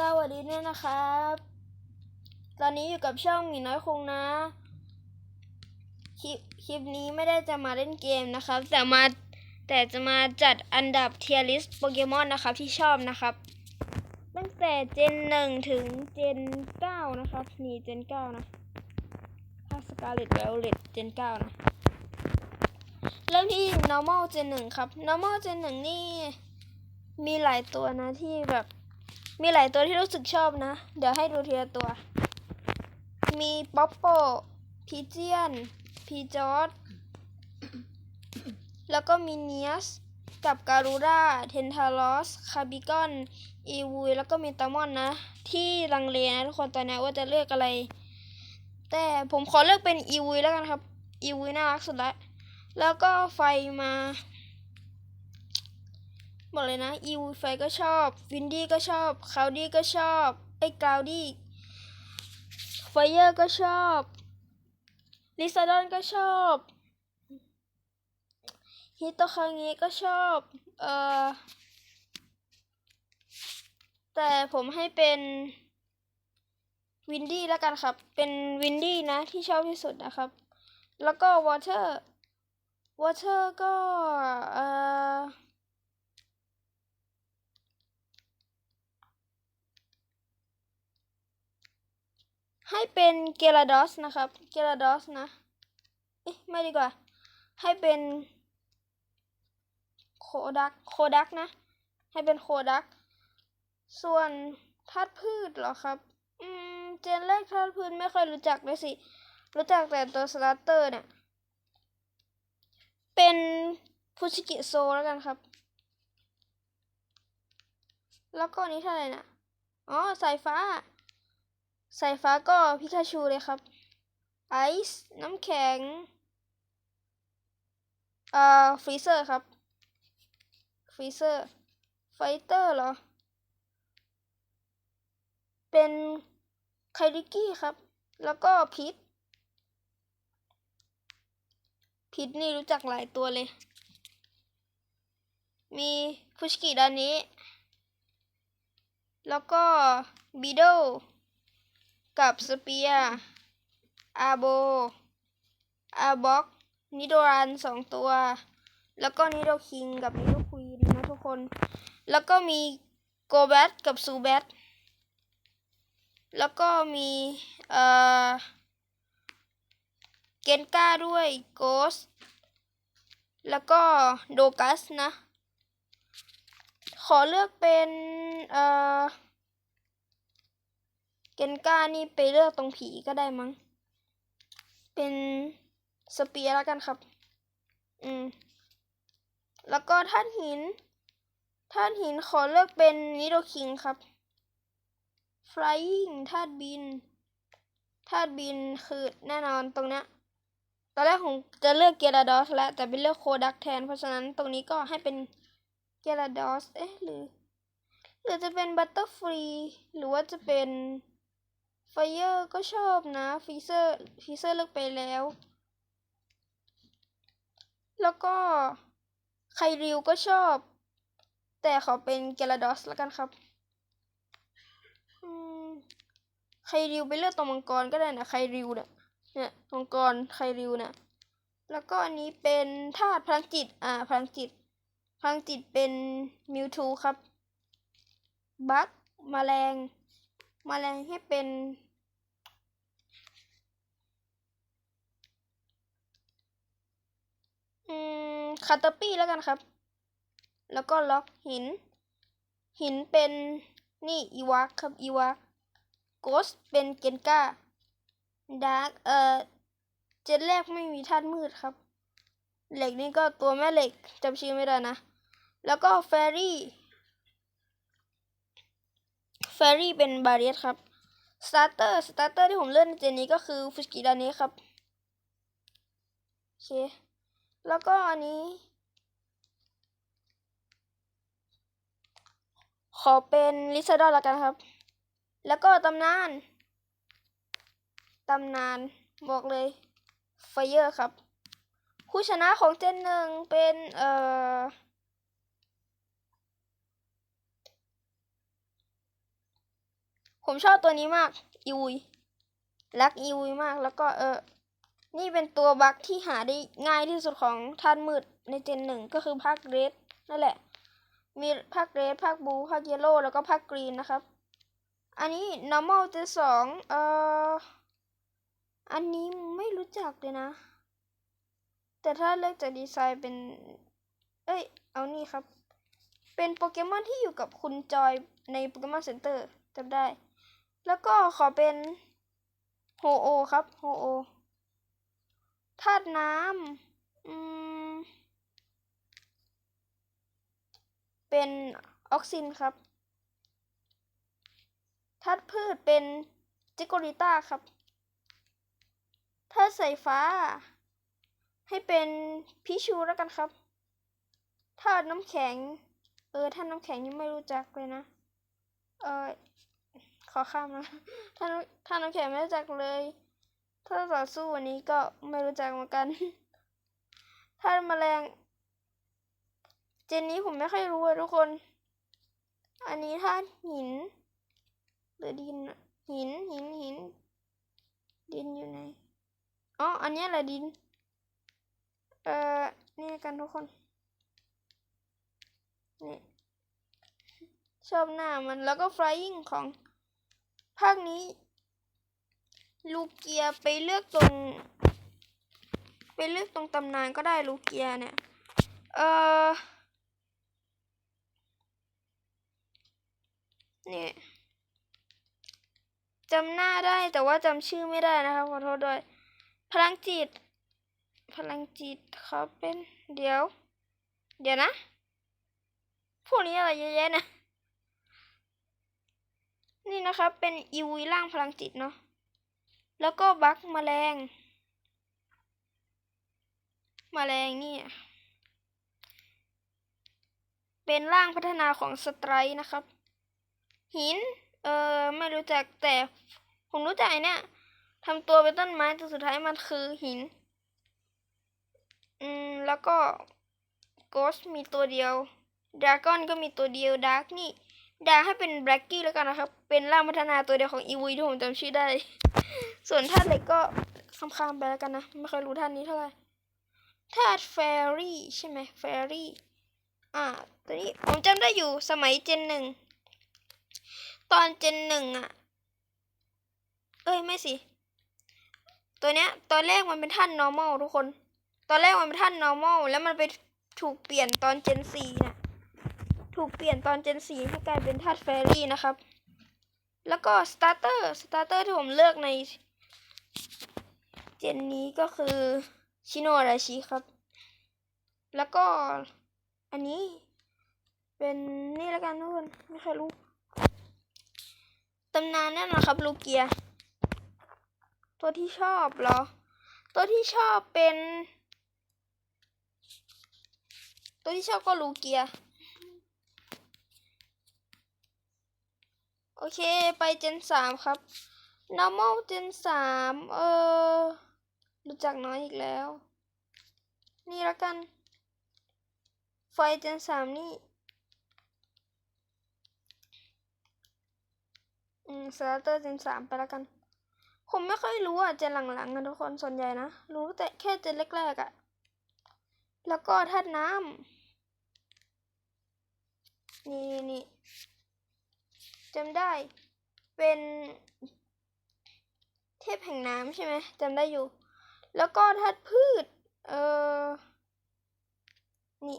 สวัสดีด้วยนะครับ ตอนนี้อยู่กับช่องหมีน้อยคงนะ คลิปคลิปนี้ไม่ได้จะมาเล่นเกมนะครับ แต่มาแต่จะมาจัดอันดับเทียริสโปเกมอนนะครับ ที่ชอบนะครับ ตั้งแต่เจนหนึ่งถึงเจนเก้านะครับ นี่เจนเก้านะถ้าสกาเลต v วลเลตเจนเก้านะ เริ่มที่ normal เจนหนึ่งครับ normal เจนหนึ่งนี่มีหลายตัวนะที่แบบ มีหลายตัวที่รู้สึกชอบนะ เดี๋ยวให้ดูทีละตัว มีป๊อปโปพีเจียน พีจอร์ดแล้วก็มีเนียส กับการูราเทนทารอส คาบิกอน อีวูแล้วก็มีตามอนนะ ที่ลังเลนะทุกคนตอนนี้ว่าจะเลือกอะไร แต่ผมขอเลือกเป็นอีวูแล้วกันครับ อีวูน่ารักสุดละ แล้วก็ไฟมา บอกเลยนะอีวูไฟก็ชอบวินดี้ก็ชอบคาวดี้ก็ชอบไอ้กราวดี้ไฟเยอร์ก็ชอบลิซาดอนก็ชอบฮิโตคาเงะก็ชอบเอ่อแต่ผมให้เป็นวินดี้แล้วกันครับ เป็นวินดี้นะที่ชอบที่สุดนะครับ แล้วก็วอเตอร์วอเตอร์ก็เอ่อ ให้เป็นเกลาดอสนะครับ เกลาดอสนะเอ๊ะไม่ดีกว่า ให้เป็นโคดัก โคดักนะ ให้เป็นโคดัก ส่วนธาตุพืชเหรอครับ อืม เจนแรกธาตุพืชไม่ค่อยรู้จักเลยสิ รู้จักแต่ตัวสตาร์เตอร์เนี่ย เป็นฟูชิกิโซแล้วกันครับ แล้วก็นี้เท่าไหร่นะ อ๋อ สายฟ้า สายฟ้าก็พิกาชูเลยครับ ไอซ์น้ำแข็งเอ่อฟรีเซอร์ครับฟรีเซอร์ไฟเตอร์เหรอ เป็นไคริกี้ครับ แล้วก็พิษพิษนี่รู้จักหลายตัวเลย มีฟุชิกิดานนี้ แล้วก็บีโด กับสเปียร์อาโบอาบ็อกนิโดรันสองตัว แล้วก็นิโดคิงกับนิโดควีนนะทุกคน แล้วก็มีโกแบทกับซูแบทแล้วก็มีเอ่อเกนก้าด้วยโกส แล้วก็โดกัสนะ ขอเลือกเป็นเอ่อ เกนก้านี่ไปเลือกตรงผีก็ได้มั้ง เป็นสเปียร์แล้วกันครับ อืม แล้วก็ท่านหินท่านหินขอเลือกเป็นนิโดคิงครับ flying ธาตุบินธาตุบินคือแน่นอนตรงนี้ตอนแรกผมจะเลือกเกราดอสแล้วแต่ไปเลือกโคดักแทน เพราะฉะนั้นตรงนี้ก็ให้เป็นเกราดอส เอ๊ะหรือหรือจะเป็นบัตเตอร์ฟรีหรือว่าจะเป็น ไฟเออร์ก็ชอบนะฟีเซอร์ฟีเซอร์เลือกไปแล้ว แล้วก็ไคริวก็ชอบ แต่ขอเป็นเกราดอสแล้วกันครับไคริวไปเลือกตรงมังกรก็ได้นะไคริวเนี่ยเนี่ยมังกรไคริวเนี่ยแล้วก็อันนี้เป็นธาตุพลังจิต อ่า พลังจิต พลังจิตเป็นมิวทูครับ บัคมแมลงมแมลงให้เป็น อืมคาตาปี้แล้วกันครับ แล้วก็ล็อกหิน หินเป็นนี่อีวักครับอีวักโกสเป็นเกนก้าดาร์กเอ่อเจนแรกไม่มีธาตุมืดครับ เหล็กนี่ก็ตัวแม่เหล็กจำชื่อไม่ได้นะ แล้วก็แฟรี่แฟรี่เป็นบาเรียสครับสตาร์เตอร์สตาร์เตอร์ที่ผมเลือกในเจนนี้ก็คือฟุสกิดานี้ครับโอเค แล้วก็อันนี้ ขอเป็นลิซาดอนละกันครับ แล้วก็ตำนาน ตำนานบอกเลยไฟเยอร์ครับ ผู้ชนะของเจนหนึ่งเป็น เอ่อผมชอบตัวนี้มากอีวุยรักอีวุยมากแล้วก็เออ นี่เป็นตัวบัคที่หาได้ง่ายที่สุดของท่านมืดในเจนหนึ่งก็คือภาคเรดนั่นแหละ มีภาคเรดภาคบลูภาคเยลโล่แล้วก็ภาคกรีนนะครับ อันนี้ normal เจนสองเอ่ออันนี้ไม่รู้จักเลยนะ แต่ถ้าเลือกจากดีไซน์เป็น เอ้ย เอานี่ครับ เป็นโปเกมอนที่อยู่กับคุณจอยในโปเกมอนเซ็นเตอร์จำได้ แล้วก็ขอเป็นโฮโอครับโฮโอ ธาตุน้ำอืม เป็นออกซินครับธาตุพืชเป็นจิโกริต้าครับธาตุสายฟ้า ให้เป็นพิชูแล้วกันครับธาตุน้ำแข็ง เออธาตุน้ำแข็งยังไม่รู้จักเลยนะ เออขอข้ามนะธาตุธาตุน้ำแข็งไม่รู้จักเลย ถ้าต่อสู้วันนี้ก็ไม่รู้จักเหมือนกันธาตุแมลง เจนนี้ผมไม่ค่อยรู้เลยทุกคน อันนี้ธาตุหิน หรือดินหินหินหิน ดินอยู่ไหนอ๋ออันนี้แหละดิน เอ่อ นี่กันทุกคน นี่ ชอบหน้ามันแล้วก็ flying ของ ภาคนี้ ลูเกียไปเลือกตรง ไปเลือกตรงตำนานก็ได้ลูเกียเนี่ย เอ่อนี่จำหน้าได้แต่ว่าจำชื่อไม่ได้นะครับขอโทษด้วย พลังจิต พลังจิตเขาเป็นเดี๋ยว เดี๋ยวนะ พวกนี้อะไรเยอะแยะนี่นี่นะครับเป็นอีวีร่างพลังจิตเนาะ แล้วก็บัคแมลงแมลงนี่เป็นร่างพัฒนาของสไตร์นะครับ หิน เออไม่รู้จักแต่ผมรู้จักไอเนี่ยทำตัวเป็นต้นไม้แต่สุดท้ายมันคือหิน อืม แล้วก็โกสมีตัวเดียวดราก้อนก็มีตัวเดียวดาร์กนี่ดาร์กให้เป็นแบล็กกี้แล้วกันนะครับ เป็นร่างพัฒนาตัวเดียวของอีวีที่ผมจำชื่อได้ ส่วนธาตุเหล็กก็ข้ามๆไปแล้วกันนะ ไม่เคยรู้ธาตุนี้เท่าไหร่ธาตุแฟรี่ใช่ไหมแฟรี่อ่าตัวนี้ผมจำได้อยู่สมัยเจนหนึ่ง ตอนเจนหนึ่งอะเอ้ย ไม่สิ ตัวเนี้ย ตอนแรกมันเป็นท่าน normal ทุกคน ตอนแรกมันเป็นท่าน normal แล้วมันไปถูกเปลี่ยนตอนเจนสี่น่ะ ถูกเปลี่ยนตอนเจนสี่ให้กลายเป็นธาตุแฟรี่นะครับ แล้วก็สตาร์เตอร์สตาร์เตอร์ที่ผมเลือกใน เจนนี้ก็คือชิโนอาราชิครับ แล้วก็อันนี้เป็นนี่ล้วกันทุกคนไม่เคยรู้ตำนานแน่นอนครับลูเกีย ตัวที่ชอบเหรอ ตัวที่ชอบเป็น ตัวที่ชอบก็ลูเกีย โอเคไปเจนสามครับ normal เจนสามเออ รู้จักน้อยอีกแล้ว นี่ล้วกัน ไฟเจนสามนี่ อืมสตาร์เตอร์เจนสามไปแล้วกัน ผมไม่ค่อยรู้อะ เจนหลังๆนะทุกคนส่วนใหญ่นะ รู้แต่แค่เจนแรกๆอะ แล้วก็ธาตุน้ำ นี่นี่จำได้ เป็น เทพแห่งน้ำใช่ไหมจำได้อยู่ แล้วก็ธาตุพืช เออนี่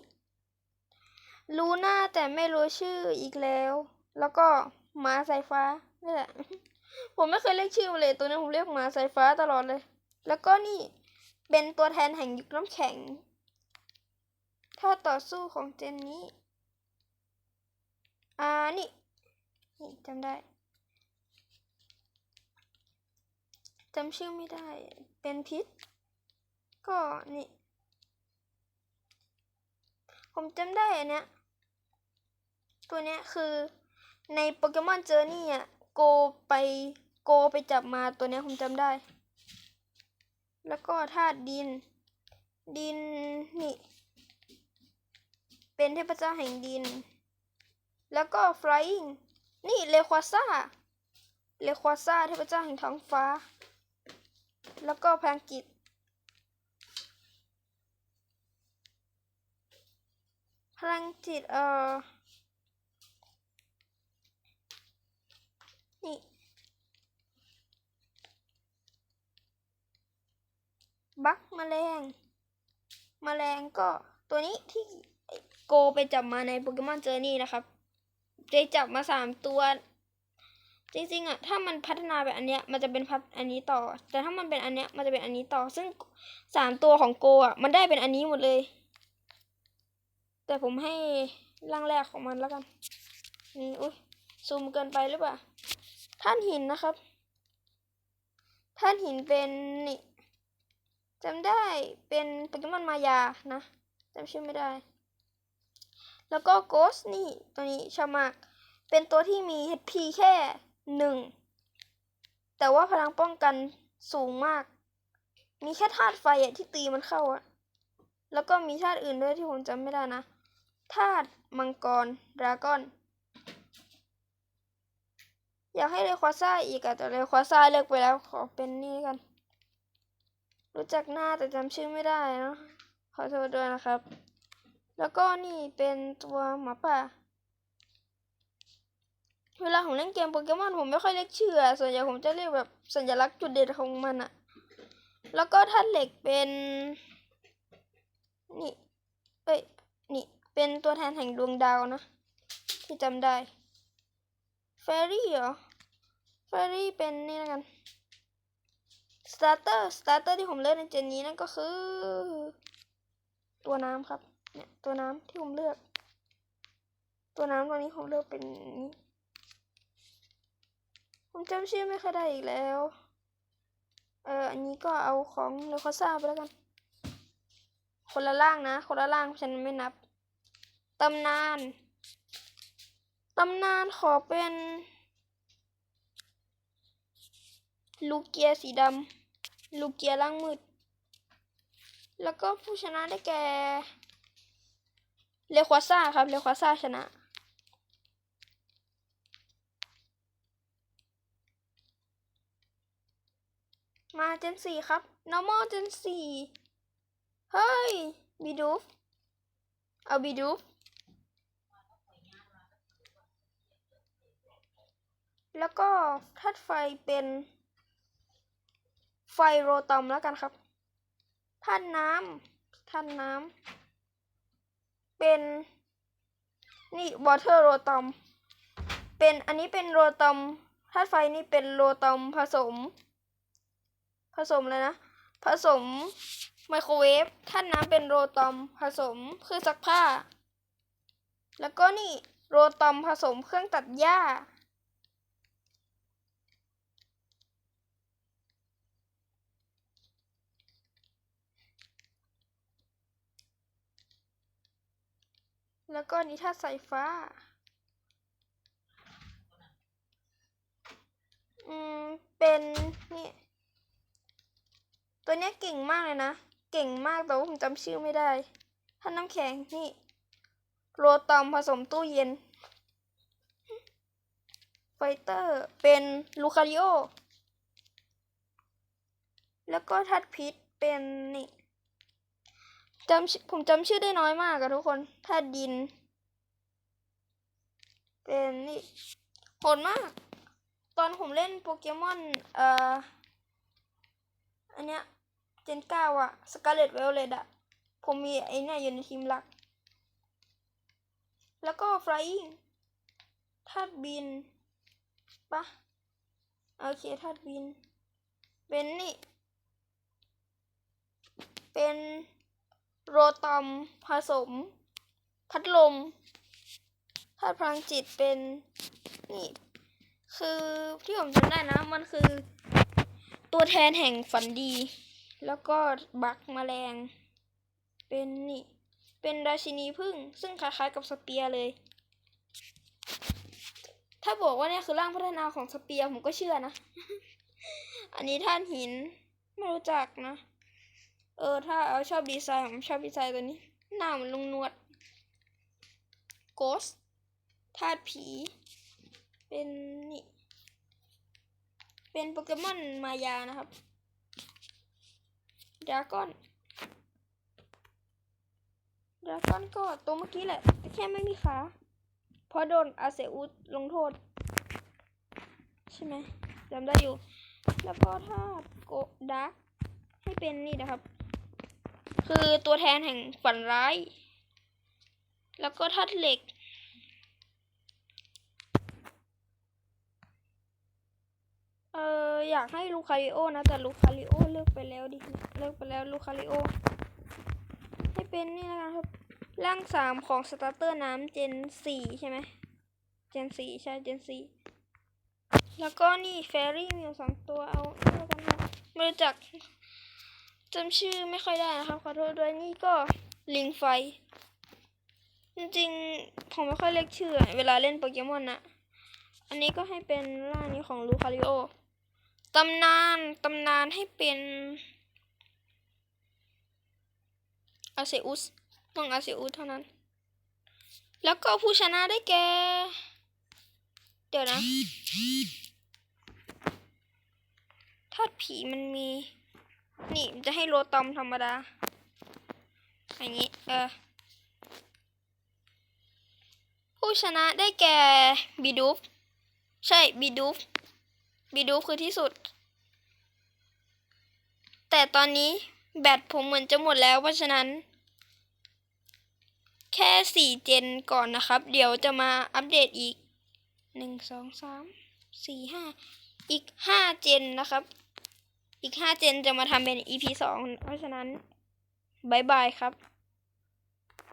รู้หน้าแต่ไม่รู้ชื่ออีกแล้ว แล้วก็หมาสายฟ้านี่แหละ ผมไม่เคยเรียกชื่อเลยตัวนี้ผมเรียกหมาสายฟ้าตลอดเลย แล้วก็นี่เป็นตัวแทนแห่งยุคน้ำแข็ง ถ้าต่อสู้ของเจนนี้ อ่า นี่ นี่จำได้ จำชื่อไม่ได้ เป็นพิษ ก็นี่ ผมจำได้อันเนี้ย ตัวเนี้ยคือในโปเกมอนเจอร์นี่อะ โกไปโกไปจับมาตัวเนี้ยผมจำได้ แล้วก็ธาตุดิน ดินนี่ เป็นเทพเจ้าแห่งดิน แล้วก็ flying นี่เลควาซ่าเลควาซ่าเทพเจ้าแห่งท้องฟ้า แล้วก็พลังกิจพลังจิตเออนี่บักแมลงแมลงก็ตัวนี้ที่โกไปจับมาในโปเกมอนเจอร์นี่นะครับได้จับมาสามตัว จริงๆอะถ้ามันพัฒนาไปอันเนี้ยมันจะเป็นพัฒอันนี้ต่อ แต่ถ้ามันเป็นอันเนี้ยมันจะเป็นอันนี้ต่อ ซึ่งสามตัวของโกอะมันได้เป็นอันนี้หมดเลย แต่ผมให้ร่างแรกของมันแล้วกัน นี่อุ้ยซูมเกินไปหรือเปล่าท่านหินนะครับท่านหินเป็นนี่จำได้เป็นโปเกมอนมายานะจำชื่อไม่ได้ แล้วก็โกสนี่ตัวนี้ชอบมาก เป็นตัวที่มี HP แค่ หนึ่งแต่ว่าพลังป้องกันสูงมาก มีแค่ธาตุไฟอะที่ตีมันเข้าอะแล้วก็มีธาตุอื่นด้วยที่ผมจำไม่ได้นะธาตุมังกรดราก้อน อยากให้เรควาซ่าอีกอะแต่เรควาซ่าเลือกไปแล้วขอเป็นนี่กัน รู้จักหน้าแต่จำชื่อไม่ได้เนะขอโทษด้วยนะครับ แล้วก็นี่เป็นตัวหมาป่า เวลาผมเล่นเกมโปเกมอนผมไม่ค่อยเรียกชื่อส่วนใหญ่ผมจะเรียกแบบสัญลักษณ์จุดเด่นของมันอะแล้วก็ธาตุเหล็กเป็นนี่เอ้ยนี่ เป็นตัวแทนแห่งดวงดาวนะ ที่จำได้เฟรี่เหรอเฟรี่เป็นนี่แล้วกันสตาร์เตอร์สตาร์เตอร์ที่ผมเลือกในเจนนี้นั่นก็คือ ตัวน้ำครับ เนี่ย ตัวน้ำที่ผมเลือก ตัวน้ำตัวนี้ผมเลือกเป็นนี้ ผมจำชื่อไม่ค่อยได้อีกแล้ว เอออันนี้ก็เอาของเลคอซ่าไปแล้วกัน คนละล่างนะ คนละล่างฉันไม่นับ ตำนาน ตำนานขอเป็น ลูเกียสีดำ ลูเกียล่างมืด แล้วก็ผู้ชนะได้แก่ เลควาซ่าครับ เลควาซ่าชนะ มาเจนสี่ครับ normal เจนสี่เฮ้ยบีดูฟเอาบีดูฟแล้วก็ธาตุไฟเป็น ไฟโรตอมแล้วกันครับธาตุน้ำธาตุน้ำเป็น นี่วอเตอร์โรตอม เป็นอันนี้เป็นโรตอมธาตุไฟนี่เป็นโรตอมผสม ผสมเลยนะ ผสมไมโครเวฟท่านน้ำเป็นโรตอมผสมเครื่องซักผ้า แล้วก็นี่โรตอมผสมเครื่องตัดหญ้า แล้วก็นิทาสายฟ้า อืม เป็นนี่ ตัวนี้เก่งมากเลยนะ เก่งมากแต่ว่าผมจำชื่อไม่ได้ถ้าน้ำแข็งนี่โรตอมผสมตู้เย็น ไฟเตอร์เป็นลูคาริโอ แล้วก็ทัดพิษเป็นนี่จำผมจำชื่อได้น้อยมากอะทุกคนธาตุดิน เป็นนี่โหดมาก ตอนผมเล่นโปเกมอนเอ่ออันเนี้ย เจนเก้าอะสกาเลตเวลเลตอะผมมีไอ้เนี่ยอยู่ในทีมหลัก แล้วก็ฟลาย n งธาตุบินปะโอเคธาตุบิน เป็นนี่ เป็นโรตอมผสม พัดลมธาตุพลังจิตเป็นนี่คือที่ผมจำได้นะ มันคือตัวแทนแห่งฝันดี แล้วก็บักแมลง เป็นนี่ เป็นราชินีพึ่ง ซึ่งคล้ายๆกับสเปียร์เลย ถ้าบอกว่าเนี่ยคือร่างพัฒนาของสเปียร์ผมก็เชื่อนะ อันนี้ท่านหิน ไม่รู้จักนะ เออ ถ้าเอาชอบดีไซน์ผมชอบดีไซน์ตัวนี้ หน้าเหมันลุงนวด โกสธาตุผี เป็นนี่ เป็นโปเกมอนมายานะครับ ดราก้อนดราก้อนก็ตัวเมื่อกี้แหละ แต่แค่ไม่มีขาเพราะโดนอาเซอุสลงโทษ ใช่ไหมจำได้อยู่ แล้วก็ถ้าโกดักให้เป็นนี่นะครับ คือตัวแทนแห่งฝันร้าย แล้วก็ธาตุเหล็ก เอออยากให้ลูคาริโอนะ แต่ลูคาริโอเลิกไปแล้วดิเลิกไปแล้วลูคาริโอ ให้เป็นนี่แล้วกันครับ ร่างสามของสตาร์เตอร์น้ำเจนสี่ใช่ไหมเจนสี่ใช่เจนสี่แล้วก็นี่แฟรี่มีสองตัวเอานี่แล้วกันนะไม่รู้จักจำชื่อไม่ค่อยได้นะครับขอโทษด้วยนี่ก็ลิงไฟ จริงๆ ผมไม่ค่อยเรียกชื่อ เวลาเล่นโปเกมอนนะ อันนี้ก็ให้เป็นร่างนี้ของลูคาริโอ ตำนานตำนานให้เป็นอาเซอุสต้องอาเซอุสเท่านั้น แล้วก็ผู้ชนะได้แก่ เดี๋ยวนะธาตุผีมันมี นี่จะให้โรตอมธรรมดา อย่างนี้ เออ ผู้ชนะได้แก่ บีดูฟ ใช่ บีดูฟ บีดูคือที่สุด แต่ตอนนี้แบตผมเหมือนจะหมดแล้วเพราะฉะนั้น แค่สี่เจนก่อนนะครับ เดี๋ยวจะมาอัปเดตอีกหนึ่งสองสามสี่ห้าอีกห้าเจนนะครับ อีกห้าเจนจะมาทำเป็น EP สองเพราะฉะนั้นบายบายครับ